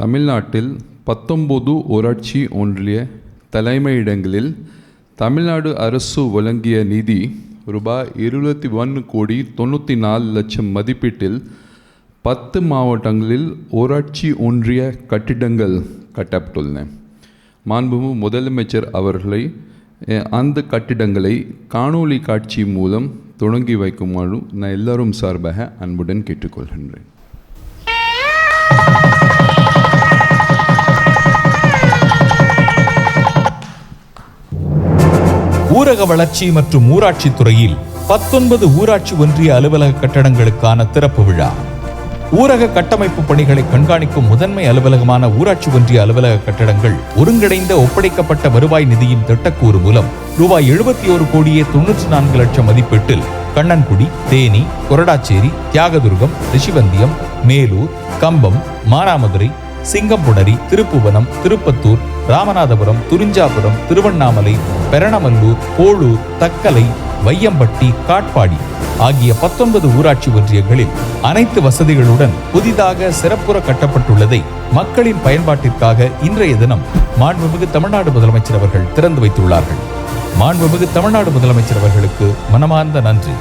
தமிழ்நாட்டில் பத்தொம்போது ஊராட்சி ஒன்றிய தலைமையிடங்களில் தமிழ்நாடு அரசு வழங்கிய நிதி ரூபாய் இருபத்தி ஒன்று கோடி தொண்ணூற்றி நாலு லட்சம் மதிப்பீட்டில் பத்து மாவட்டங்களில் ஊராட்சி ஒன்றிய கட்டிடங்கள் கட்டப்பட்டுள்ளன. மாண்புமிகு முதலமைச்சர் அவர்களை அந்த கட்டிடங்களை காணொளி காட்சி மூலம் தொடங்கி வைக்குமாறு நான் எல்லாரும் சார்பாக அன்புடன் கேட்டுக்கொள்கின்றேன். ஊரக வளர்ச்சி மற்றும் ஊராட்சி துறையில் பத்தொன்பது ஊராட்சி ஒன்றிய அலுவலக கட்டடங்களுக்கான திறப்பு விழா. ஊரக கட்டமைப்பு பணிகளை கண்காணிக்கும் முதன்மை அலுவலகமான ஊராட்சி ஒன்றிய அலுவலக கட்டடங்கள் ஒருங்கிணைந்த ஒப்படைக்கப்பட்ட வருவாய் நிதியின் திட்டக்கூறு மூலம் ரூபாய் எழுபத்தி ஒரு கோடியே தொன்னூற்றி நான்கு லட்சம் மதிப்பீட்டில் கண்ணன்குடி தேனி கொரடாச்சேரி தியாகதுர்கம் ரிஷிவந்தியம் மேலூர் கம்பம் மானாமதுரை சிங்கம்புணரி திருப்புவனம் திருப்பத்தூர் ராமநாதபுரம் துரிஞ்சாபுரம் திருவண்ணாமலை பெரணமல்லூர் போளூர் தக்கலை வையம்பட்டி காட்பாடி ஆகிய பத்தொன்பது ஊராட்சி ஒன்றியங்களில் அனைத்து வசதிகளுடன் புதிதாக சிறப்புற கட்டப்பட்டுள்ளதை மக்களின் பயன்பாட்டிற்காக இன்றைய தினம் மாண்புமிகு தமிழ்நாடு முதலமைச்சர் அவர்கள் திறந்து வைத்துள்ளார்கள். மாண்புமிகு தமிழ்நாடு முதலமைச்சர் அவர்களுக்கு மனமார்ந்த நன்றி.